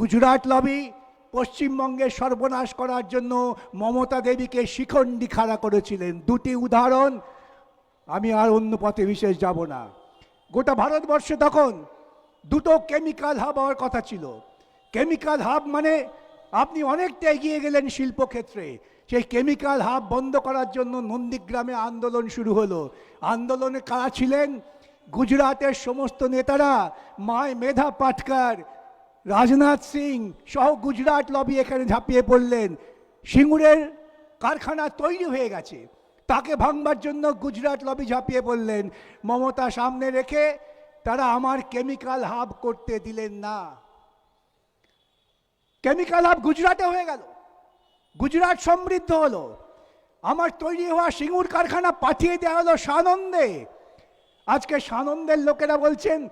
Gujarat lobby পশ্চিমবঙ্গের সর্বনাশ করার জন্য মমতা দেবীকে শিখণ্ডি খাড়া করেছিলেন। দুটি উদাহরণ, আমি আর অন্য পথে বিশেষ যাব না। গোটা ভারতবর্ষে তখন দুটো কেমিক্যাল হাব হওয়ার কথা ছিল। কেমিক্যাল হাব মানে আপনি অনেকটা এগিয়ে গেলেন শিল্পক্ষেত্রে। সেই কেমিক্যাল হাব বন্ধ করার জন্য নন্দীগ্রামে আন্দোলন শুরু হলো। আন্দোলনে কারা ছিলেন? গুজরাটের সমস্ত নেতারা, মায় মেধা পাটকার রাজনাথ সিং সহ গুজরাট লবি এখানে ঝাঁপিয়ে পড়লেন। সিঙ্গুরের কারখানা তৈরি হয়ে গেছে। তাকে ভাঙবার জন্য গুজরাট লবি ঝাঁপিয়ে পড়লেন। মমতা সামনে রেখে তারা আমার কেমিক্যাল হাব করতে দিলেন না। কেমিক্যাল হাব গুজরাটে হয়ে গেল। গুজরাট সমৃদ্ধ হলো। আমার তৈরি হওয়া সিঙ্গুর কারখানা পাঠিয়ে দেওয়া হলো সানন্দে। আজকে সানন্দের লোকেরা বলছেন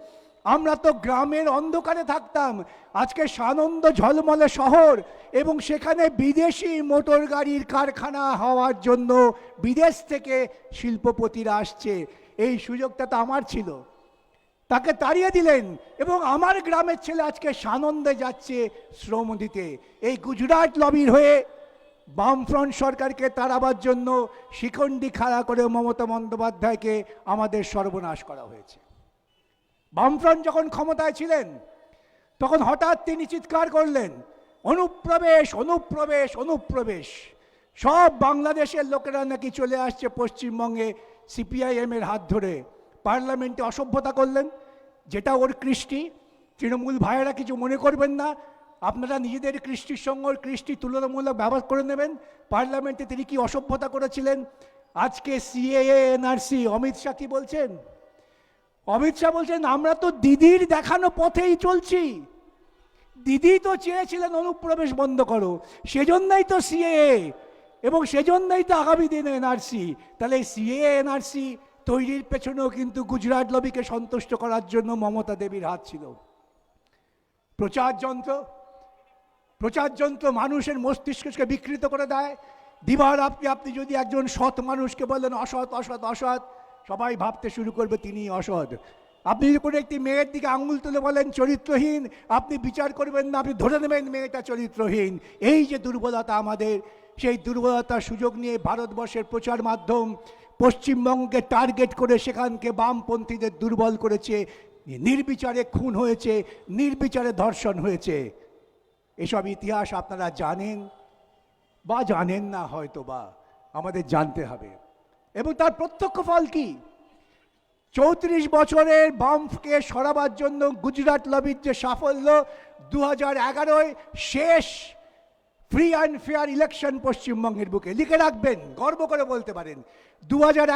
আমরা তো গ্রামের অন্ধকারে থাকতাম। আজকে সানন্দ ঝলমলে শহর এবং সেখানে বিদেশি মোটর গাড়ির কারখানা হওয়ার জন্য বিদেশ থেকে শিল্পপতিরা আসছে। এই সুযোগটা তো আমার ছিল। তাকে তাড়িয়ে দিলেন এবং আমার গ্রামের ছেলে আজকে সানন্দে যাচ্ছে শ্রম দিতে। এই গুজরাট লবির হয়ে বামফ্রন্ট সরকারকে তাড়াবার জন্য শিখণ্ডি খাড়া করে মমতা বন্দ্যোপাধ্যায়কে আমাদের সর্বনাশ করা হয়েছে। বামফ্রন্ট যখন ক্ষমতায় ছিলেন, তখন হঠাৎ তিনি চিৎকার করলেন, অনুপ্রবেশ অনুপ্রবেশ অনুপ্রবেশ। সব বাংলাদেশের লোকেরা নাকি চলে আসছে পশ্চিমবঙ্গে সিপিআইএম এর হাত ধরে। পার্লামেন্টে অসভ্যতা করলেন, যেটা ওর কৃষ্টি। তৃণমূল ভাইয়েরা কিছু মনে করবেন না। আপনারা নিজেদের কৃষ্টির সঙ্গে ওর কৃষ্টি তুলনামূলক ব্যবহার করে নেবেন। পার্লামেন্টে তিনি কি অসভ্যতা করেছিলেন? আজকে সিএএ এনআরসি অমিত শাহ কি বলছেন? অমিত শাহ বলছেন, আমরা তো দিদির দেখানো পথেই চলছি। দিদি তো চেয়েছিলেন অনুপ্রবেশ বন্ধ করো, সেজন্যই তো সিএ এবং সেজন্যই তো আগামী দিনে এনআরসি তাহলে সিএ এনআরসি তৈরির পেছনেও কিন্তু গুজরাট লবিকে সন্তুষ্ট করার জন্য মমতা দেবীর হাত ছিল। প্রচার যন্ত্র প্রচার যন্ত্র মানুষের মস্তিষ্ককে বিকৃত করে দেয়। দিবার আপনি আপনি যদি একজন সৎ মানুষকে বলেন, অসৎ অসৎ অসৎ সবাই ভাবতে শুরু করবে তিনি অসৎ। আপনি যদি কোনো একটি মেয়ের দিকে আঙুল তুলে বলেন চরিত্রহীন, আপনি বিচার করবেন না, আপনি ধরে নেবেন মেয়েটা চরিত্রহীন। এই যে দুর্বলতা আমাদের, সেই দুর্বলতার সুযোগ নিয়ে ভারতবর্ষের প্রচার মাধ্যম পশ্চিমবঙ্গকে টার্গেট করে সেখানকে বামপন্থীদের দুর্বল করেছে, নির্বিচারে খুন হয়েছে, নির্বিচারে ধর্ষণ হয়েছে। এসব ইতিহাস আপনারা জানেন বা জানেন না হয়তো বা আমাদের জানতে হবে। এবং তার প্রত্যক্ষ ফল কি? চৌত্রিশ বছরের বামকে সরাবার জন্য গুজরাট লবির যে সাফল্য দু হাজার এগারোয় শেষ ফ্রি অ্যান্ড ফেয়ার ইলেকশন পশ্চিমবঙ্গের বুকে। লিখে রাখবেন, গর্ব করে বলতে পারেন দু হাজার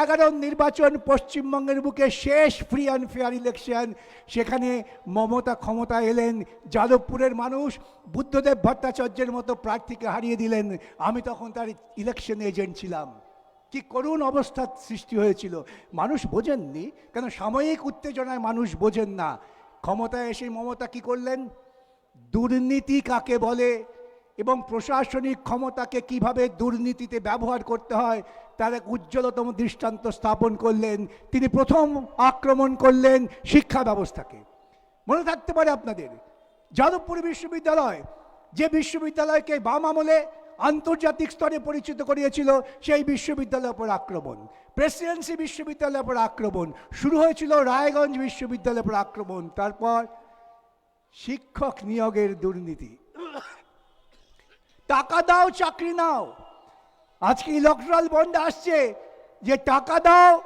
নির্বাচন পশ্চিমবঙ্গের বুকে শেষ ফ্রি অ্যান্ড ফেয়ার ইলেকশন সেখানে মমতা ক্ষমতা এলেন, যাদবপুরের মানুষ বুদ্ধদেব ভট্টাচার্যের মতো প্রার্থীকে হারিয়ে দিলেন। আমি তখন তার ইলেকশন এজেন্ট ছিলাম। কি করুণ অবস্থার সৃষ্টি হয়েছিল। মানুষ বোঝেননি, কেন সাময়িক উত্তেজনায় মানুষ বোঝেন না। ক্ষমতায় এসে মমতা কি করলেন? দুর্নীতি কাকে বলে এবং প্রশাসনিক ক্ষমতাকে কীভাবে দুর্নীতিতে ব্যবহার করতে হয়, তার এক উজ্জ্বলতম দৃষ্টান্ত স্থাপন করলেন। তিনি প্রথম আক্রমণ করলেন শিক্ষা ব্যবস্থাকে। মনে থাকতে পারে আপনাদের, যাদবপুর বিশ্ববিদ্যালয়, যে বিশ্ববিদ্যালয়কে বাম আমলে আন্তর্জাতিক স্তরে পরিচিত করিয়েছিল সেই বিশ্ববিদ্যালয়ের উপর আক্রমণ। প্রেসিডেন্সি বিশ্ববিদ্যালয়ের উপর আক্রমণ, শুরু হয়েছিল রায়গঞ্জ বিশ্ববিদ্যালয়ের উপর আক্রমণ, তারপর শিক্ষক নিয়োগের দুর্নীতি। টাকা দাও, চাকরি নাও। আজকে ইলেকট্রাল বন্ড আসছে যে টাকা দাও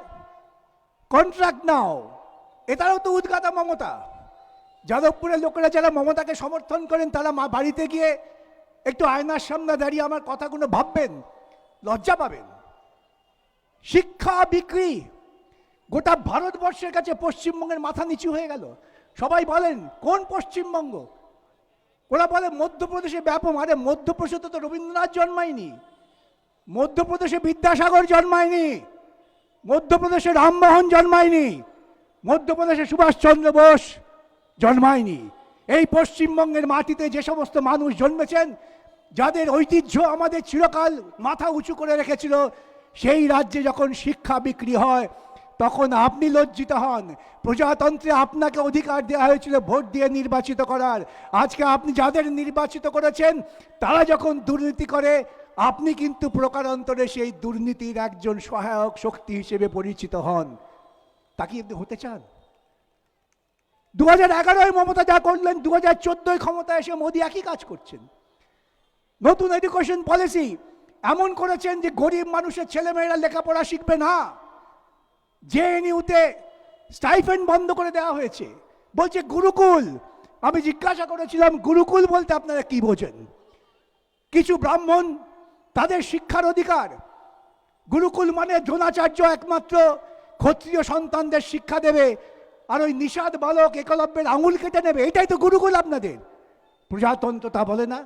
কন্ট্রাক্ট নাও। এটারও তো উদ্গাতা মমতা। যাদবপুরের লোকেরা যারা মমতাকে সমর্থন করেন, তারা মা, বাড়িতে গিয়ে একটু আয়নার সামনে দাঁড়িয়ে আমার কথাগুলো ভাববেন, লজ্জা পাবেন। শিক্ষা বিক্রি, গোটা ভারতবর্ষের কাছে পশ্চিমবঙ্গের মাথা নিচু হয়ে গেল। সবাই বলেন, কোন পশ্চিমবঙ্গ? ওরা বলে, মধ্যপ্রদেশে ব্যাপক, আরে মধ্যপ্রদেশে তো রবীন্দ্রনাথ জন্মায়নি, মধ্যপ্রদেশে বিদ্যাসাগর জন্মায়নি, মধ্যপ্রদেশে রামমোহন জন্মায়নি, মধ্যপ্রদেশে সুভাষচন্দ্র বোস জন্মায়নি। এই পশ্চিমবঙ্গের মাটিতে যে সমস্ত মানুষ জন্মেছেন, যাদের ঐতিহ্য আমাদের চিরকাল মাথা উঁচু করে রেখেছিল, সেই রাজ্যে যখন শিক্ষা বিক্রি হয়, তখন আপনি লজ্জিত হন। প্রজাতন্ত্রে আপনাকে অধিকার দেওয়া হয়েছিল ভোট দিয়ে নির্বাচিত করার। আজকে আপনি যাদের নির্বাচিত করেছেন, তারা যখন দুর্নীতি করে, আপনি কিন্তু প্রকারান্তরে সেই দুর্নীতির একজন সহায়ক শক্তি হিসেবে পরিচিত হন। তা কি হতে চান? দু হাজার এগারোয় মমতা যা করলেন দু হাজার চোদ্দোয় ক্ষমতা এসে মোদী একই কাজ করছেন। নতুন এডুকেশন পলিসি এমন করেছেন যে গরিব মানুষের ছেলেমেয়েরা লেখাপড়া শিখবে না। জেএনইউতে স্টাইফেন্ড বন্ধ করে দেওয়া হয়েছে। বলছে, গুরুকুল, আমি জিজ্ঞাসা করেছিলাম, গুরুকুল বলতে আপনারা কি বোঝেন? কিছু ব্রাহ্মণ তাদের শিক্ষার অধিকার। গুরুকুল মানে দ্রোণাচার্য একমাত্র ক্ষত্রিয় সন্তানদের শিক্ষা দেবে। আর ওই নিষাদ বালক একলব্যের আঙুল কেটে নেবে, এটাই তো গুরুকুল আপনাদের। প্রজাতন্ত্র তা বলে না।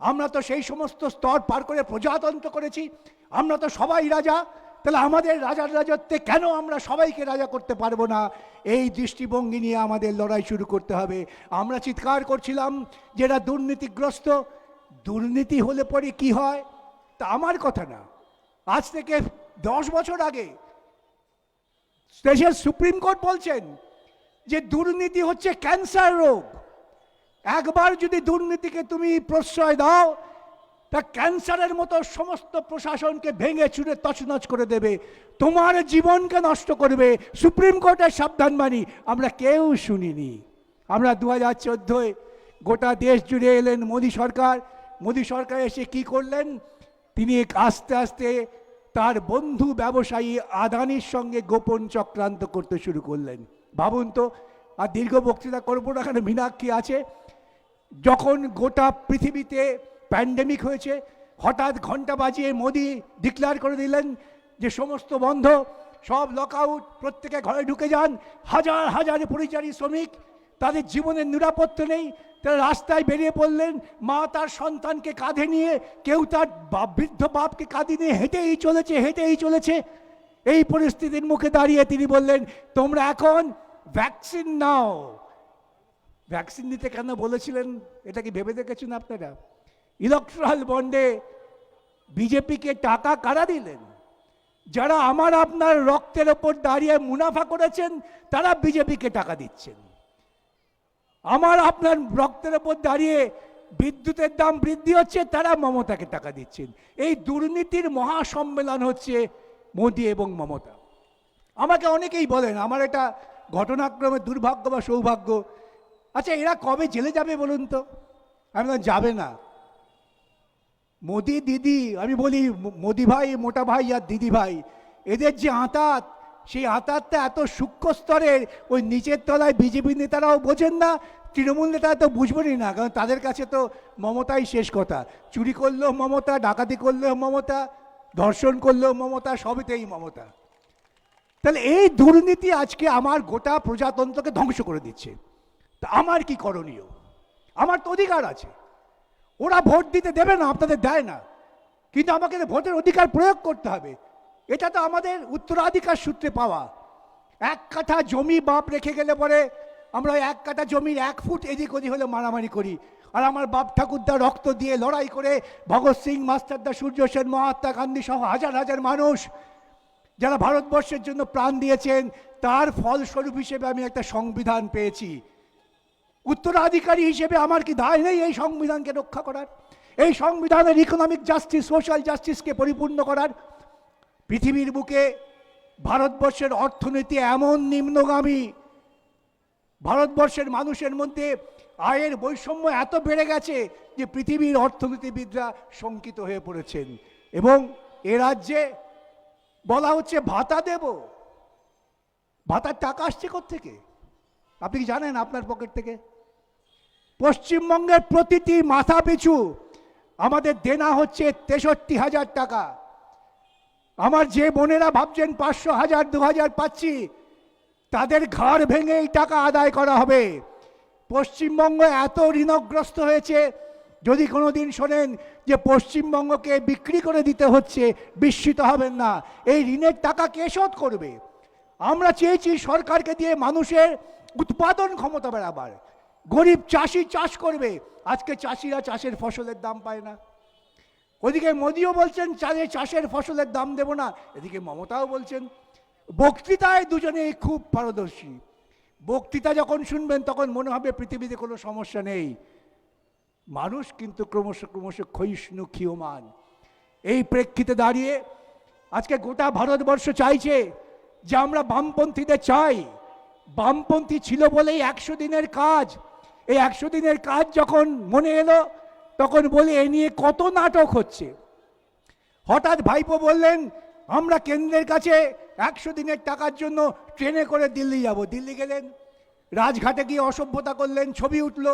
আমরা তো সেই সমস্ত স্তর পার করে প্রজাতন্ত্র করেছি। আমরা তো সবাই রাজা। তাহলে আমাদের রাজার রাজত্বে কেন আমরা সবাইকে রাজা করতে পারব না? এই দৃষ্টিভঙ্গি নিয়ে আমাদের লড়াই শুরু করতে হবে। আমরা চিৎকার করছিলাম যেটা দুর্নীতিগ্রস্ত। দুর্নীতি হলে পরে কি হয়? তা আমার কথা না। আজ থেকে দশ বছর আগে দেশের সুপ্রিম কোর্ট বলছেন যে দুর্নীতি হচ্ছে ক্যান্সার রোগ। একবার যদি দুর্নীতিকে তুমি প্রশ্রয় দাও, তা ক্যান্সারের মতো সমস্ত প্রশাসনকে ভেঙে চুরে তছনছ করে দেবে। তোমার জীবনকে নষ্ট করবে। সুপ্রিম কোর্টের সাবধানবাণী আমরা কেউ শুনিনি। আমরা দু হাজার চোদ্দোয় গোটা দেশ জুড়ে এলেন মোদী সরকার। মোদী সরকার এসে কি করলেন? তিনি আস্তে আস্তে তার বন্ধু ব্যবসায়ী আদানির সঙ্গে গোপন চক্রান্ত করতে শুরু করলেন। ভাবুন তো, আর দীর্ঘ বক্তৃতা করব না এখানে মীনাক্ষী আছে। যখন গোটা পৃথিবীতে প্যান্ডেমিক হয়েছে, হঠাৎ ঘণ্টা বাজিয়ে মোদি ডিক্লেয়ার করে দিলেন যে সমস্ত বন্ধ, সব লকআউট প্রত্যেকে ঘরে ঢুকে যান। হাজার হাজার পরিচারী শ্রমিক, তাদের জীবনের নিরাপত্তা নেই, তারা রাস্তায় বেরিয়ে পড়লেন। মা তার সন্তানকে কাঁধে নিয়ে, কেউ তার বৃদ্ধ বাপকে কাঁধে নিয়ে হেঁটেই চলেছে হেঁটেই চলেছে। এই পরিস্থিতির মুখে দাঁড়িয়ে তিনি বললেন, তোমরা এখন ভ্যাকসিন নাও। ভ্যাকসিন নিতে কেন বলেছিলেন? এটা কি ভেবে দেখেছেন আপনারা? ইলেকট্রাল বন্ডে বিজেপিকে টাকা কারা দিলেন? যারা আমার আপনার রক্তের ওপর দাঁড়িয়ে মুনাফা করেছেন, তারা বিজেপিকে টাকা দিচ্ছেন। আমার আপনার রক্তের ওপর দাঁড়িয়ে বিদ্যুতের দাম বৃদ্ধি হচ্ছে, তারা মমতাকে টাকা দিচ্ছেন। এই দুর্নীতির মহাসম্মেলন হচ্ছে মোদী এবং মমতা। আমাকে অনেকেই বলেন, আমার এটা ঘটনাক্রমে দুর্ভাগ্য বা সৌভাগ্য। আচ্ছা এরা কবে জেলে যাবে বলুন তো? আমি বললাম, যাবে না। মোদি দিদি আমি বলি মোদি ভাই মোটা ভাই আর দিদি ভাই এদের যে আঁতাত সেই আঁতাতটা এত সূক্ষ্ম স্তরের ওই নিচের তলায় বিজেপি নেতারাও বোঝেন না তৃণমূল নেতারা তো বুঝবেনই না কারণ তাদের কাছে তো মমতাই শেষ কথা। চুরি করলেও মমতা ডাকাতি করলেও মমতা ধর্ষণ করলেও মমতা সবেতেই মমতা। তাহলে এই দুর্নীতি আজকে আমার গোটা প্রজাতন্ত্রকে ধ্বংস করে দিচ্ছে। তা আমার কি করণীয়? আমার তো অধিকার আছে। ওরা ভোট দিতে দেবে না, আপনাদের দেয় না। কিন্তু আমাকে ভোটের অধিকার প্রয়োগ করতে হবে। এটা তো আমাদের উত্তরাধিকার সূত্রে পাওয়া। এক কাঠা জমি বাপ রেখে গেলে পরে আমরা এক কাঠা জমির এক ফুট এদিক ওদিক হলে মারামারি করি। আর আমার বাপ ঠাকুরদা রক্ত দিয়ে লড়াই করে ভগৎ সিং, মাস্টারদা, সূর্য সেন, মহাত্মা গান্ধী সহ হাজার হাজার মানুষ যারা ভারতবর্ষের জন্য প্রাণ দিয়েছেন, তার ফলস্বরূপ হিসেবে আমি একটা সংবিধান পেয়েছি। উত্তরাধিকারী হিসেবে আমার কি দায় নেই এই সংবিধানকে রক্ষা করার? এই সংবিধানের ইকোনমিক জাস্টিস সোশ্যাল জাস্টিসকে পরিপূর্ণ করার? পৃথিবীর বুকে ভারতবর্ষের অর্থনীতি এমন নিম্নগামী। ভারতবর্ষের মানুষের মধ্যে আয়ের বৈষম্য এত বেড়ে গেছে যে পৃথিবীর অর্থনীতিবিদরা শঙ্কিত হয়ে পড়েছেন। এবং এ রাজ্যে বলা হচ্ছে ভাতা দেব। ভাতার টাকা আসছে থেকে আপনি কি জানেন আপনার পকেট থেকে? পশ্চিমবঙ্গের প্রতিটি মাথা পিছু আমাদের দেনা হচ্ছে তেষট্টি হাজার টাকা। আমার যে বোনেরা ভাবছেন পাঁচশো হাজার, দু হাজার পাচ্ছি, তাদের ঘাড় ভেঙে এই টাকা আদায় করা হবে। পশ্চিমবঙ্গ এত ঋণগ্রস্ত হয়েছে যদি কোনো দিন শোনেন যে পশ্চিমবঙ্গকে বিক্রি করে দিতে হচ্ছে, বিস্মিত হবেন না। এই ঋণের টাকা কে শোধ করবে? আমরা চেয়েছি সরকারকে দিয়ে মানুষের উৎপাদন ক্ষমতা বাড়াবার। গরিব চাষি চাষ করবে। আজকে চাষিরা চাষের ফসলের দাম পায় না। ওদিকে মোদিও বলছেন চালে চাষের ফসলের দাম দেব না। এদিকে মমতাও বলছেন, বক্তৃতায় দুজনেই খুব পারদর্শী। বক্তৃতা যখন শুনবেন, তখন মনে হবে পৃথিবীতে কোনো সমস্যা নেই। মানুষ কিন্তু ক্রমশ ক্রমশ ক্ষয়িষ্ণু, ক্ষীয়মান। এই প্রেক্ষিতে দাঁড়িয়ে আজকে গোটা ভারতবর্ষ চাইছে যে আমরা বামপন্থীদের চাই। বামপন্থী ছিল বলেই একশো দিনের কাজ। এই একশো দিনের কাজ যখন মনে এলো, তখন বলি এ নিয়ে কত নাটক হচ্ছে। হঠাৎ ভাইপো বললেন, আমরা কেন্দ্রের কাছে একশো দিনের টাকার জন্য ট্রেনে করে দিল্লি যাব। দিল্লি গেলেন, রাজঘাটে গিয়ে অসভ্যতা করলেন, ছবি উঠল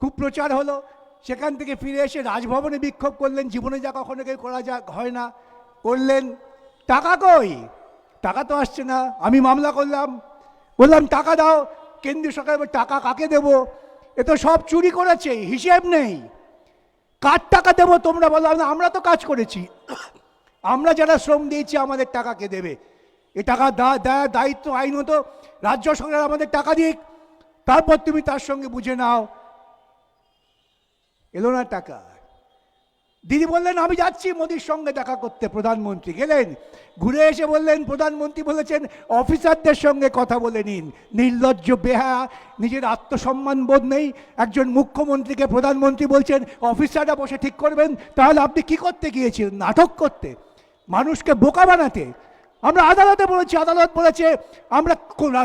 খুব প্রচার হলো। সেখান থেকে ফিরে এসে রাজভবনে বিক্ষোভ করলেন। জীবনে যা কখনো কেউ করা যা হয় না। করলেন টাকা কই? টাকা তো আসছে না। আমি মামলা করলাম। বললাম, টাকা দাও। কেন্দ্রীয় সরকার টাকা কাকে দেব? এ তো সব চুরি করেছে। হিসেব নেই। কার টাকা দেবো তোমরা বলো। আমরা তো কাজ করেছি। আমরা যারা শ্রম দিয়েছি, আমাদের টাকা কে দেবে? এ টাকা দা- দেয় দায়িত্ব আইনত। রাজ্য সরকার আমাদের টাকা দিক। তারপর তুমি তার সঙ্গে বুঝে নাও। এলো না টাকা। দিদি বললেন, আমি যাচ্ছি মোদির সঙ্গে দেখা করতে। প্রধানমন্ত্রী গেলেন, ঘুরে এসে বললেন, প্রধানমন্ত্রী বলেছেন, অফিসারদের সঙ্গে কথা বলে নিন। নির্লজ্জ বেহা নিজের আত্মসম্মান বোধ নেই। একজন মুখ্যমন্ত্রীকে প্রধানমন্ত্রী বলছেন, অফিসাররা বসে ঠিক করবেন, তাহলে আপনি কি করতে গিয়েছিলেন? নাটক করতে? মানুষকে বোকা বানাতে? আমরা আদালতে বলেছি, আদালত বলেছে, আমরা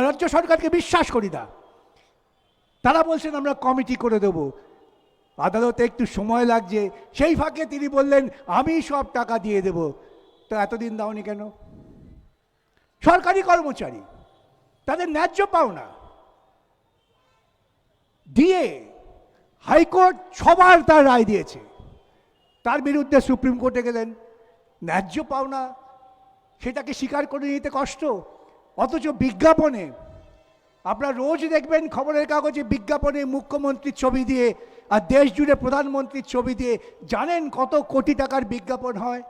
রাজ্য সরকারকে বিশ্বাস করি না। তারা বলছেন, আমরা কমিটি করে দেবো। আদালতে একটু সময় লাগছে। সেই ফাঁকে তিনি বললেন, আমি সব টাকা দিয়ে দেব। তো এতদিন দাওনি কেন? সরকারি কর্মচারী, তাদের ন্যায্য পাওনা দিয়ে হাইকোর্ট ছবার তার রায় দিয়েছে। তার বিরুদ্ধে সুপ্রিম কোর্টে গেলেন। ন্যায্য পাওনা, সেটাকে স্বীকার করে নিতে কষ্ট। অথচ বিজ্ঞাপনে, আপনারা রোজ দেখবেন খবরের কাগজে বিজ্ঞাপনে মুখ্যমন্ত্রীর ছবি দিয়ে আর দেশ জুড়ে প্রধানমন্ত্রীর ছবি দিয়ে জানেন কত কোটি টাকার বিজ্ঞাপন হয়?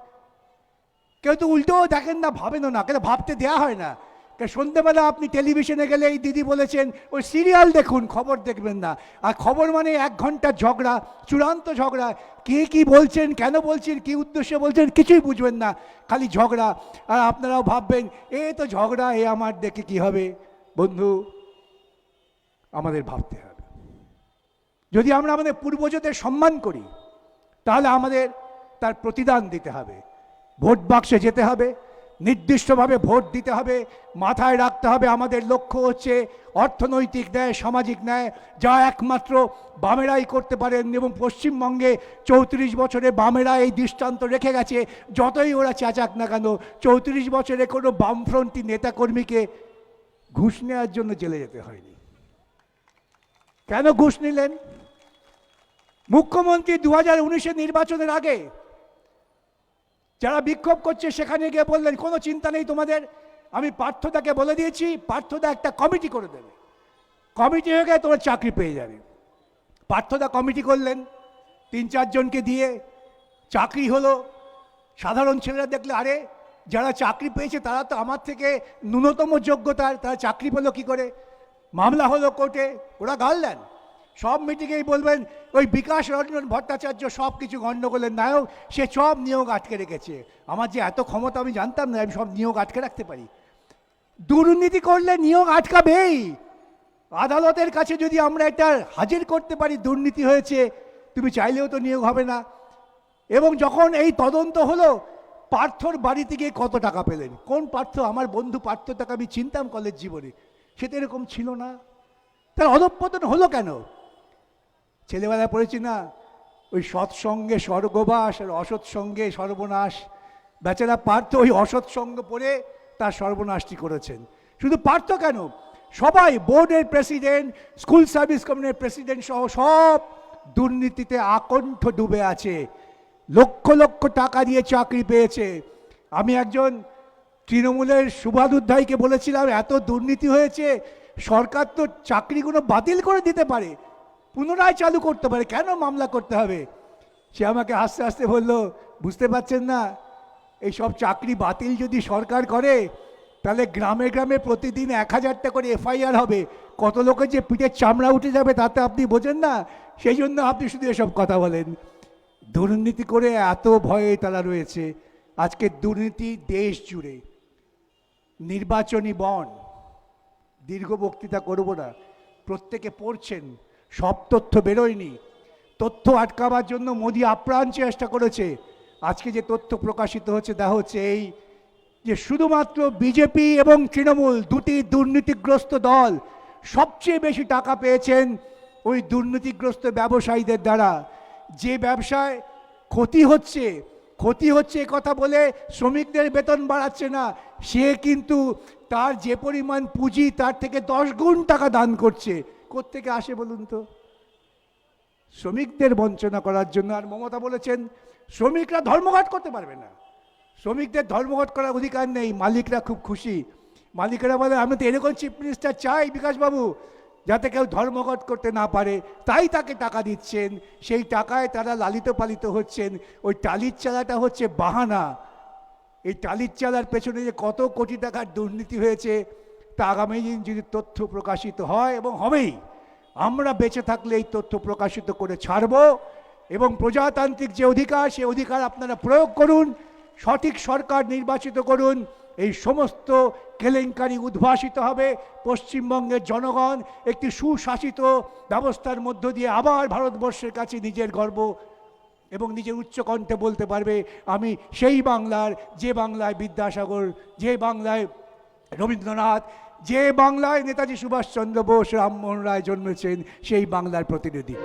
কেউ তো উল্টোও দেখেন না, ভাবেনও না, কেন ভাবতে দেয়া হয় না। কে সন্ধ্যেবেলা আপনি টেলিভিশনে গেলে এই দিদি বলেছেন, ওই সিরিয়াল দেখুন, খবর দেখবেন না। আর খবর মানে এক ঘণ্টার ঝগড়া, চূড়ান্ত ঝগড়া। কে কি বলছেন, কেন বলছেন, কি উদ্দেশ্যে বলছেন কিছুই বুঝবেন না, খালি ঝগড়া। আর আপনারাও ভাববেন, এ তো ঝগড়া, এ আমার দেখে কি হবে? বন্ধু, আমাদের ভাবতে হবে। যদি আমরা আমাদের পূর্বজদের সম্মান করি, তাহলে আমাদের তার প্রতিদান দিতে হবে। ভোট বাক্সে যেতে হবে, নির্দিষ্টভাবে ভোট দিতে হবে, মাথায় রাখতে হবে আমাদের লক্ষ্য হচ্ছে অর্থনৈতিক ন্যায়, সামাজিক ন্যায়, যা একমাত্র বামেরাই করতে পারেন এবং পশ্চিমবঙ্গে চৌত্রিশ বছরে বামেরা এই দৃষ্টান্ত রেখে গেছে, যতই ওরা চেঁচাক না কেন, চৌত্রিশ বছরে কোনো বামফ্রন্টি নেতাকর্মীকে ঘুষ নেওয়ার জন্য জেলে যেতে হয়নি। কেন ঘুষ নিলেন? মুখ্যমন্ত্রী দু হাজার উনিশের নির্বাচনের আগে যারা বিক্ষোভ করছে সেখানে গিয়ে বললেন, কোনো চিন্তা নেই তোমাদের, আমি পার্থদাকে বলে দিয়েছি, পার্থদা একটা কমিটি করে দেবে। কমিটি হয়ে গেলে তোমার চাকরি পেয়ে যাবে। পার্থদা কমিটি করলেন, তিন চারজনকে দিয়ে চাকরি হলো। সাধারণ ছেলেরা দেখলে, আরে, যারা চাকরি পেয়েছে তারা তো আমার থেকে ন্যূনতম যোগ্যতার তারা চাকরি পেল কি করে? মামলা হলো কোর্টে, ওরা গাললেন সব মিটিংয়েই বলবেন, ওই বিকাশ রঞ্জন ভট্টাচার্য সব কিছু গণ্ডগোলের নায়ক, সে সব নিয়োগ আটকে রেখেছে। আমার যে এত ক্ষমতা আমি জানতাম না, আমি সব নিয়োগ আটকে রাখতে পারি। দুর্নীতি করলে নিয়োগ আটকাবেই। আদালতের কাছে যদি আমরা এটা হাজির করতে পারি, দুর্নীতি হয়েছে, তুমি চাইলেও তো নিয়োগ হবে না। এবং যখন এই তদন্ত হলো, পার্থর বাড়িতে গিয়ে কত টাকা পেলেন? কোন পার্থ? আমার বন্ধু পার্থ তাকে আমি চিনতাম কলেজ জীবনে। সে তো এরকম ছিল না। তার অধঃপতন হলো কেন? ছেলেবেলায় পড়েছি না? ওই সৎসঙ্গে স্বর্গবাস আর অসৎ সঙ্গে সর্বনাশ। বেচারা পার্থ ওই অসৎ সঙ্গ পড়ে তার সর্বনাশটি করেছেন। শুধু পার্থ কেন? সবাই বোর্ডের প্রেসিডেন্ট, স্কুল সার্ভিস কমিশনের প্রেসিডেন্ট সহ সব দুর্নীতিতে আকণ্ঠ ডুবে আছে। লক্ষ লক্ষ টাকা দিয়ে চাকরি পেয়েছে। আমি একজন তৃণমূলের শুভাদুধ্যায়কে বলেছিলাম, এত দুর্নীতি হয়েছে, সরকার তো চাকরিগুলো বাতিল করে দিতে পারে। পুনরায় চালু করতে পারে। কেন মামলা করতে হবে? সে আমাকে আস্তে আস্তে বলল, বুঝতে পারছেন না, এই সব চাকরি বাতিল যদি সরকার করে, তাহলে গ্রামে গ্রামে প্রতিদিন এক হাজারটা করে এফআইআর হবে। কত লোকের যে পিঠের চামড়া উঠে যাবে তাতে আপনি বোঝেন না? সেই জন্য আপনি শুধু এসব কথা বলেন। দুর্নীতি করে এত ভয়ে তারা রয়েছে। আজকে দুর্নীতি দেশ জুড়ে। নির্বাচনী বন। দীর্ঘ বক্তৃতা করব না। প্রত্যেকে পড়ছেন। সব তথ্য বেরোয়নি। তথ্য আটকাবার জন্য মোদি আপ্রাণ চেষ্টা করেছে। আজকে যে তথ্য প্রকাশিত হচ্ছে দেখা হচ্ছে এই যে শুধুমাত্র বিজেপি এবং তৃণমূল দুটি দুর্নীতিগ্রস্ত দল সবচেয়ে বেশি টাকা পেয়েছেন ওই দুর্নীতিগ্রস্ত ব্যবসায়ীদের দ্বারা। যে ব্যবসায় ক্ষতি হচ্ছে ক্ষতি হচ্ছে কথা বলে শ্রমিকদের বেতন বাড়াচ্ছে না, সে কিন্তু তার যে পরিমাণ পুঁজি তার থেকে দশ গুণ টাকা দান করছে। কোত্থেকে আসে বলুন তো? শ্রমিকদের বঞ্চনা করার জন্য, আর মমতা বলেছেন, শ্রমিকরা ধর্মঘট করতে পারবে না। শ্রমিকদের ধর্মঘট করার অধিকার নেই, মালিকরা খুব খুশি। মালিকেরা বলে, আমি তো এরকম চিফ মিনিস্টার চাই, বিকাশবাবু। যাতে কেউ ধর্মঘট করতে না পারে। তাই তাকে টাকা দিচ্ছেন। সেই টাকায় তারা লালিত পালিত হচ্ছেন। ওই টালির চালাটা হচ্ছে বাহানা। এই টালির চালার পেছনে যে কত কোটি টাকার দুর্নীতি হয়েছে তা আগামী দিন যদি তথ্য প্রকাশিত হয় এবং হবেই, আমরা বেঁচে থাকলে এই তথ্য প্রকাশিত করে ছাড়ব এবং প্রজাতান্ত্রিক যে অধিকার সেই অধিকার আপনারা প্রয়োগ করুন, সঠিক সরকার নির্বাচিত করুন, এই সমস্ত কেলেঙ্কারি উদ্ভাসিত হবে। পশ্চিমবঙ্গের জনগণ একটি সুশাসিত ব্যবস্থার মধ্য দিয়ে আবার ভারতবর্ষের কাছে নিজের গর্ব এবং নিজের উচ্চকণ্ঠে বলতে পারবে, আমি সেই বাংলার, যে বাংলায় বিদ্যাসাগর, যে বাংলায় রবীন্দ্রনাথ যে বাংলায় নেতাজি সুভাষচন্দ্র বোস রামমোহন রায় জন্মেছেন সেই বাংলার প্রতিনিধি।